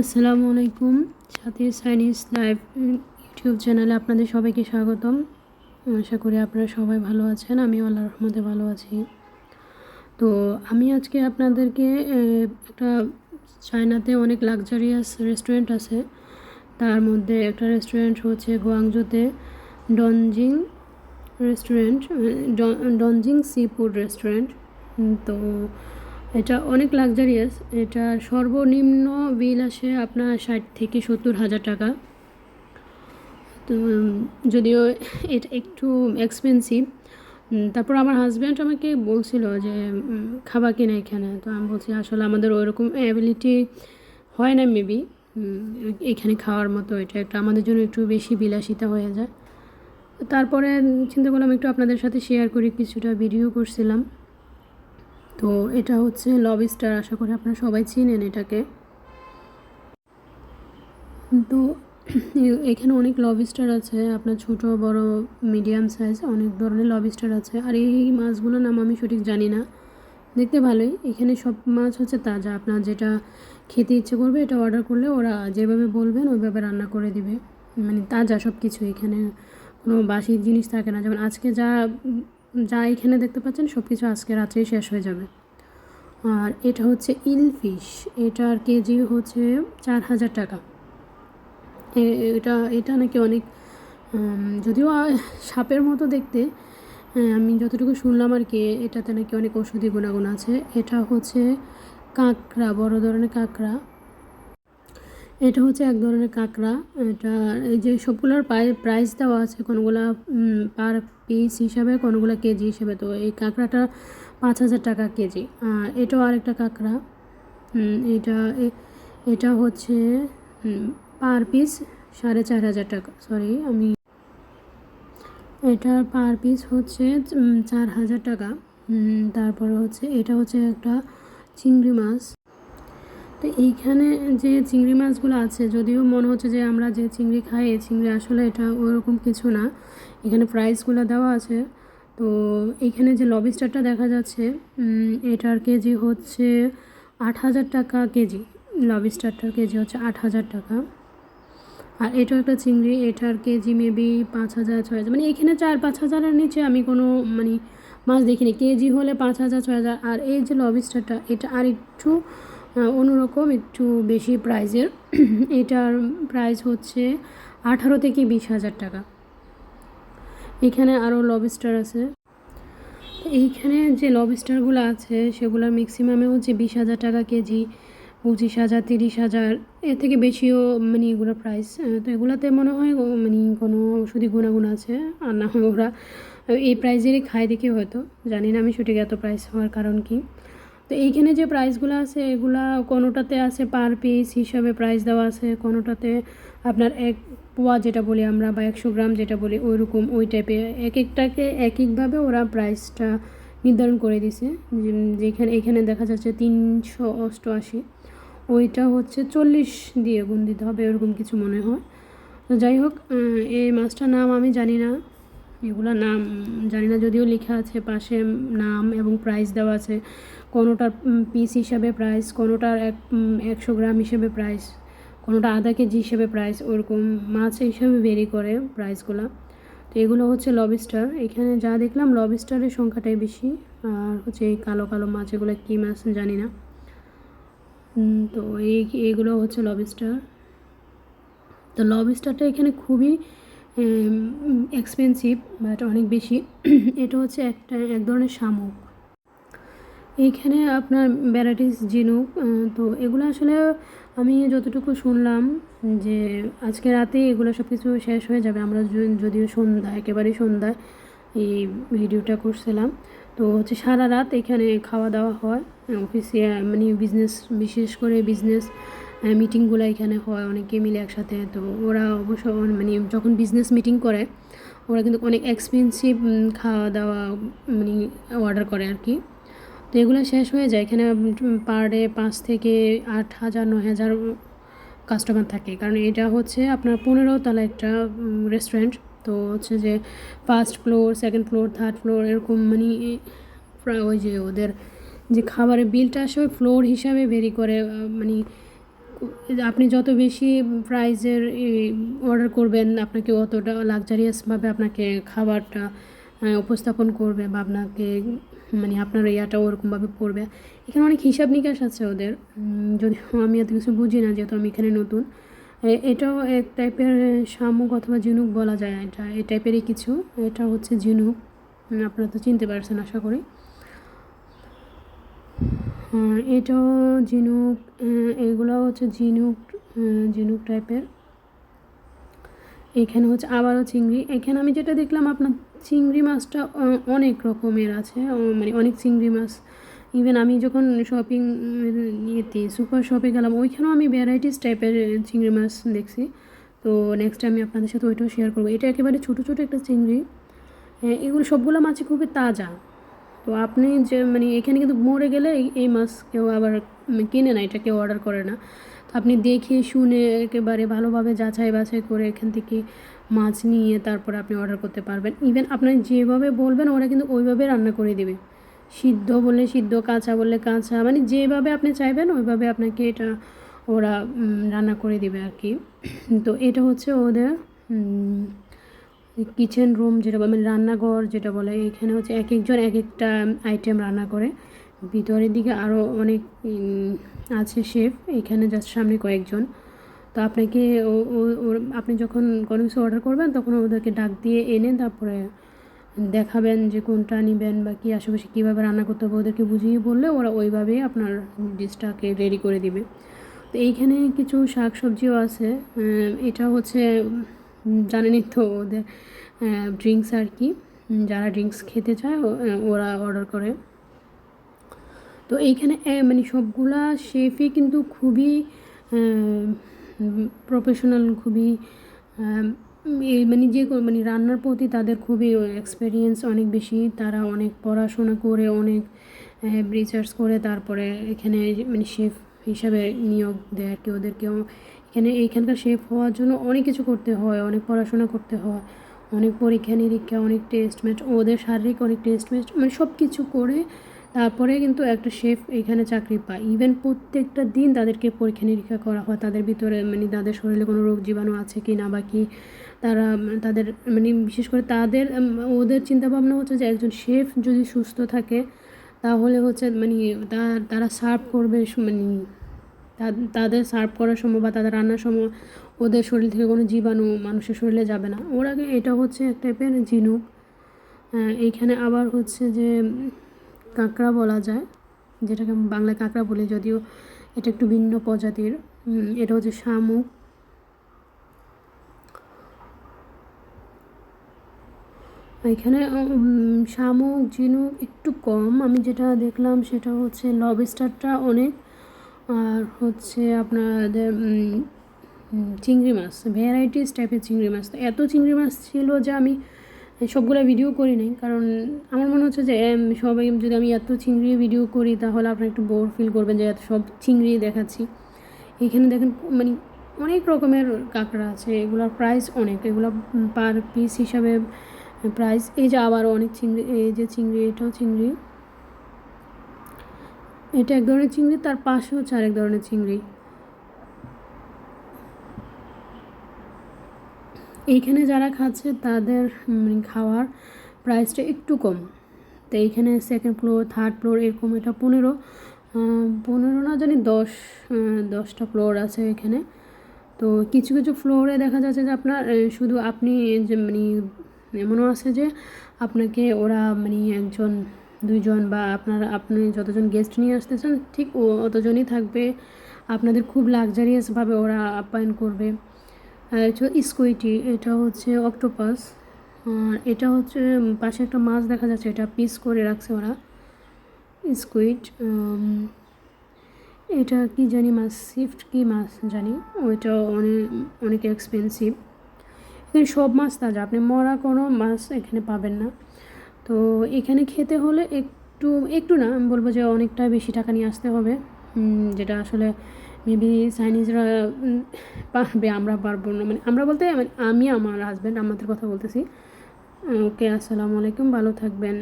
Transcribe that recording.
আসসালামু আলাইকুম, সাথে চাইনিজ লাইভ ইউটিউব চ্যানেলে আপনাদের সবাইকে স্বাগতম। আশা করি আপনারা সবাই ভালো আছেন আমি আল্লাহ রহমতে ভালো আছি। তো আমি আজকে আপনাদেরকে একটা চায়নাতে অনেক লাক্সারিয়াস রেস্টুরেন্ট আছে। তার মধ্যে একটা রেস্টুরেন্ট হচ্ছে গোয়াংজোতে ডনজিং রেস্টুরেন্ট ডনজিং সি ফুড রেস্টুরেন্ট তো এটা অনেক লাক্সারিয়াস এটা সর্বনিম্ন বিল আসে আপনার ষাট থেকে সত্তর হাজার টাকা। তো, যদিও এটা একটু এক্সপেন্সিভ তারপর আমার হাজব্যান্ড আমাকে বলছিল যে খাবার খাবা কিনা এখানে। তো আমি বলছি, আসলে আমাদের ওইরকম অ্যাবিলিটি হয় না মেবি এখানে খাওয়ার মতো। এটা একটা আমাদের জন্য একটু বেশি বিলাসিতা হয়ে যায়। তারপরে চিন্তা করলাম, একটু আপনাদের সাথে শেয়ার করি, কিছুটা ভিডিও করছিলাম। তো এটা হচ্ছে লবিস্টার আশা করি আপনারা সবাই চিনেন এটাকে। তো এখানে অনেক লবিস্টার আছে, আপনার ছোট, বড় মিডিয়াম সাইজ অনেক ধরনের লবিস্টার আছে। আর এই মাছগুলোর নাম আমি সঠিক জানি না। দেখতে ভালোই, এখানে সব মাছ হচ্ছে তাজা। আপনার যেটা খেতে ইচ্ছে করবে এটা অর্ডার করলে ওরা যেভাবে বলবেন, ওইভাবে রান্না করে দিবে। মানে তাজা সব কিছু এখানে, কোনো বাসি জিনিস থাকে না। যেমন আজকে যা যা এখানে দেখতে পাচ্ছেন সব কিছু আজকে রাত্রেই শেষ হয়ে যাবে। আর এটা হচ্ছে ইল ফিশ। এটার কেজি হচ্ছে চার হাজার টাকা। এটা এটা নাকি অনেক যদিও সাপের মতো দেখতে হ্যাঁ, আমি যতটুকু শুনলাম আর কি এটাতে নাকি অনেক ওষুধি গুণাগুণ আছে। এটা হচ্ছে কাঁকড়া বড় ধরনের কাঁকড়া। এটা হচ্ছে এক ধরনের কাঁকড়া। এটা এই যে সবগুলোর প্রাইস দেওয়া আছে কোনোগুলা পার পিস হিসাবে, কোনোগুলো কেজি হিসাবে। তো এই কাঁকড়াটা পাঁচ হাজার টাকা কেজি। এটাও আরেকটা কাঁকড়া। এটা এটা হচ্ছে পার পিস সাড়ে চার হাজার টাকা। সরি আমি এটার পার পিস হচ্ছে চার হাজার টাকা। তারপরে হচ্ছে, এটা হচ্ছে একটা চিংড়ি মাছ। তো এইখানে যে চিংড়ি মাছগুলো আছে, যদিও মনে হচ্ছে যে আমরা যে চিংড়ি খাই চিংড়ি আসলে এটা ওরকম কিছু না। এখানে প্রাইসগুলো দেওয়া আছে। তো এইখানে যে লবিস্টারটা দেখা যাচ্ছে এটার কেজি হচ্ছে আট হাজার টাকা কেজি। লবিস্টারটার কেজি হচ্ছে আট হাজার টাকা। আর এটাও একটা চিংড়ি, এটার কেজি মেবি পাঁচ হাজার, ছয় হাজার। মানে এখানে চার, পাঁচ হাজারের নিচে আমি কোনো মানে মাছ দেখিনি। কেজি হলে পাঁচ হাজার, ছয় হাজার। আর এই যে লবিস্টারটা এটা আর একটু অন্যরকম একটু বেশি প্রাইজের। এটার প্রাইস হচ্ছে আঠারো থেকে বিশ হাজার টাকা। এখানে আরও লবিস্টার আছে। এইখানে যে লবস্টারগুলো আছে, সেগুলোর ম্যাক্সিমামে হচ্ছে বিশ হাজার টাকা কেজি, পঁচিশ হাজার, তিরিশ হাজার, এর থেকে বেশিও মানে এগুলো প্রাইস তো এগুলোতে মনে হয় মানে কোনো ওষুধি গুণাগুণ আছে, আর না হয় ওরা এই প্রাইজেরই খায় দেখে হয়তো। জানি না আমি সঠিক এত প্রাইস হওয়ার কারণ কি। তো এইখানে যে প্রাইসগুলো আছে, এগুলা কোনোটাতে আছে পার পিস হিসাবে প্রাইস দেওয়া আছে, কোনোটাতে আপনার এক পোয়া যেটা বলি আমরা বা একশো গ্রাম যেটা বলি ওই রকম ওই টাইপের এক একটাকে এক একভাবে ওরা প্রাইসটা নির্ধারণ করে দিছে। যেখানে, এখানে দেখা যাচ্ছে তিনশো অষ্টআশি। ওইটা হচ্ছে চল্লিশ দিয়ে গুণ দিতে হবে, এরকম কিছু মনে হয়। তো যাই হোক এই মাছটার নাম আমি জানি না। এগুলো নাম জানি না, যদিও লেখা আছে, পাশে নাম এবং প্রাইস দেওয়া আছে। কোনোটার পিস হিসাবে প্রাইস কোনোটার এক একশো গ্রাম হিসেবে প্রাইস কোনোটা আধা কেজি হিসেবে প্রাইস ওরকম মাছ হিসাবে ভেরি করে প্রাইসগুলো তো এগুলো হচ্ছে লবিস্টার এখানে যা দেখলাম লবিস্টারের সংখ্যাটাই বেশি, আর হচ্ছে এই কালো কালো মাছ, এগুলো কী মাছ জানি না। তো এই এইগুলো হচ্ছে লবিস্টার তো লবস্টারটা এখানে খুবই এক্সপেন্সিভ বাট অনেক বেশি। এটা হচ্ছে একটা, এক ধরনের শামুক। এইখানে আপনার ভ্যারাইটিস আহ, তো এগুলো আসলে আমি যতটুকু শুনলাম যে আজকে রাতে এগুলো সব কিছু শেষ হয়ে যাবে আমরা যদিও সন্ধ্যা একেবারেই সন্ধ্যায় এই ভিডিওটা করছিলাম। তো হচ্ছে সারা রাত এখানে খাওয়া দাওয়া হয় অফিসে মানে বিজনেস বিশেষ করে বিজনেস মিটিংগুলো এখানে হয় অনেকে মিলে একসাথে। তো ওরা অবশ্য মানে যখন বিজনেস মিটিং করে ওরা কিন্তু অনেক এক্সপেন্সিভ খাওয়া দাওয়া মানে অর্ডার করে আর কি। এগুলো শেষ হয়ে যায়। এখানে পার ডে পাঁচ থেকে আট হাজার, নয় হাজার কাস্টমার থাকে। কারণ এটা হচ্ছে আপনার পনেরো তলা একটা রেস্টুরেন্ট তো হচ্ছে যে first floor second floor third floor এরকম মানে ওই যে ওদের যে খাবারের বিলটা আসে ওই ফ্লোর হিসাবে ভেরি করে মানে আপনি যত বেশি প্রাইজের অর্ডার করবেন, আপনাকে অতটা লাক্সারিয়াসভাবে আপনাকে খাবারটা উপস্থাপন করবে বা আপনাকে মানে আপনার ইয়াটা ওরকমভাবে পড়বে। এখানে অনেক হিসাব নিকাশ আছে ওদের। যদি আমি এত কিছু বুঝি না যেহেতু আমি এখানে নতুন। এটাও এক টাইপের শামুক অথবা ঝিনুক বলা যায় এটা। এই টাইপেরই কিছু। এটা হচ্ছে ঝিনুক। আপনারা তো চিনতে পারছেন আশা করি। এটাও ঝিনুক এগুলো হচ্ছে ঝিনুক ঝিনুক টাইপের। এখানে হচ্ছে আবারও চিংড়ি। এখানে আমি যেটা দেখলাম আপনার চিংড়ি মাছটা অনেক রকমের আছে মানে অনেক চিংড়ি মাছ। ইভেন আমি যখন শপিং ইয়েতে সুপার শপে গেলাম ওইখানেও আমি ভ্যারাইটিস টাইপের চিংড়ি মাছ দেখছি। তো নেক্সট আমি আপনাদের সাথে ওইটাও শেয়ার করব। এটা একেবারে ছোটো ছোটো একটা চিংড়ি। হ্যাঁ, এগুলো সবগুলো মাছই খুবই তাজা। তো আপনি যে মানে এখানে কিন্তু মরে গেলে এই- মাছ কেউ আবার কিনে না এটা কেউ অর্ডার করে না। আপনি দেখে শুনে একেবারে ভালোভাবে যাচাই বাছাই করে এখান থেকে মাছ নিয়ে তারপরে আপনি অর্ডার করতে পারবেন। ইভেন আপনি যেভাবে বলবেন, ওরা কিন্তু ওইভাবে রান্না করে দেবে। সিদ্ধ বললে সিদ্ধ, কাঁচা বললে কাঁচা মানে যেভাবে আপনি চাইবেন, ওইভাবে আপনাকে এটা ওরা রান্না করে দেবে আর কি। তো এটা হচ্ছে ওদের কিচেন রুম যেটা মানে রান্নাঘর যেটা বলে, এখানে হচ্ছে এক একজন এক একটা আইটেম রান্না করে। ভিতরের দিকে আরও অনেক আছে শেফ, এখানে জাস্ট সামনে কয়েকজন। তো আপনাকে আপনি যখন কোনো কিছু অর্ডার করবেন, তখন ওদেরকে ডাক দিয়ে এনে তারপরে দেখাবেন যে কোনটা নেবেন বা কী আশেপাশে কীভাবে রান্না করতে হবে, ওদেরকে বুঝিয়ে বললে ওরা ওইভাবেই আপনার ডিশটাকে রেডি করে দিবে। তো এইখানে কিছু শাক সবজিও আছে এটা হচ্ছে জানেনই তো ওদের ড্রিঙ্কস আর কি। যারা ড্রিঙ্কস খেতে চায় ওরা অর্ডার করে। তো এইখানে মানে সবগুলা শেফই কিন্তু খুবই প্রফেশনাল খুবই এই মানে যে মানে রান্নার প্রতি তাদের খুবই এক্সপিরিয়েন্স অনেক বেশি। তারা অনেক পড়াশোনা করে, অনেক রিসার্চ করে, তারপরে এখানে মানে শেফ হিসাবে নিয়োগ দেয় আর কি ওদেরকেও। এখানে এইখানকার শেফ হওয়ার জন্য অনেক কিছু করতে হয়, অনেক পড়াশোনা করতে হয়, অনেক পরীক্ষা নিরীক্ষা অনেক টেস্ট ম্যাচ ওদের শারীরিক অনেক টেস্ট ম্যাচ মানে সব কিছু করে তারপরে কিন্তু একটা শেফ এখানে চাকরি পায়। ইভেন প্রত্যেকটা দিন তাদেরকে পরীক্ষা নিরীক্ষা করা হয়। তাদের ভিতরে মানে তাদের শরীরে কোনো রোগ জীবাণু আছে কি না বা কি তারা তাদের মানে বিশেষ করে তাদের ওদের চিন্তাভাবনা হচ্ছে যে একজন শেফ যদি সুস্থ থাকে তাহলে হচ্ছে মানে তারা সার্ভ করবে মানে তাদের সার্ভ করার সময় বা তাদের রান্নার সময় ওদের শরীর থেকে কোনো জীবাণু মানুষের শরীরে যাবে না। ওর আগে এটা হচ্ছে এক টাইপের আহ, এইখানে আবার হচ্ছে যে কাঁকড়া বলা যায়, যেটাকে বাংলায় কাঁকড়া বলি, যদিও এটা একটু ভিন্ন প্রজাতির। এটা হচ্ছে শামুক। এখানে শামুক, ঝিনুক একটু কম। আমি যেটা দেখলাম সেটা হচ্ছে লবস্টারটা অনেক, আর হচ্ছে আপনাদের চিংড়ি মাছ, ভ্যারাইটিস টাইপের চিংড়ি মাছ। তো এত চিংড়ি মাছ ছিল যে আমি সবগুলো ভিডিও করি নাই, কারণ আমার মনে হচ্ছে যে সবাই যদি আমি এত চিংড়ি ভিডিও করি, তাহলে আপনারা একটু বোর ফিল করবেন যে, এত সব চিংড়ি দেখাচ্ছি। এখানে দেখেন মানে অনেক রকমের কাঁকড়া আছে, এগুলোর প্রাইস অনেক। এগুলো পার পিস হিসাবে প্রাইস এই যে আবারও অনেক চিংড়ি, এই যে চিংড়ি, এটাও চিংড়ি। এটা এক ধরনের চিংড়ি, তার পাশে হচ্ছে আরেক ধরনের চিংড়ি। এইখানে যারা খাচ্ছে, তাদের খাওয়ার প্রাইসটা একটু কম। তো এইখানে সেকেন্ড ফ্লোর থার্ড ফ্লোর এরকম এটা পনেরো পনেরো না জানি, দশ দশটা ফ্লোর আছে এখানে। তো কিছু কিছু ফ্লোরে দেখা যাচ্ছে যে আপনার শুধু আপনি যে মানে এমনও আছে যে আপনাকে ওরা মানে একজন, দুইজন বা আপনার, আপনি যতজন গেস্ট নিয়ে আসতেছেন, ঠিক ও, অতজনই থাকবে। আপনাদের খুব লাক্সারিয়াসভাবে ওরা আপ্যায়ন করবে। স্কুইটি, এটা হচ্ছে অক্টোপাস। এটা হচ্ছে পাশে একটা মাছ দেখা যাচ্ছে, এটা পিস করে রাখছে ওরা স্কুইড এটা কি জানি মাছ সিফট কি মাছ জানি, ওইটা অনেক অনেক এক্সপেন্সিভ এখানে সব মাছ তাজা, আপনি মরা কোনো মাছ এখানে পাবেন না। তো এখানে খেতে হলে একটু একটু না, আমি বলব যে অনেকটা বেশি টাকা নিয়ে আসতে হবে। যেটা আসলে মেবি চাইনিজরা পারবে আমরা পারব না। মানে আমরা বলতে মানে আমি, আমার হাজব্যান্ড আমাদের কথা বলতেছি। ওকে, আসসালামু আলাইকুম, ভালো থাকবেন।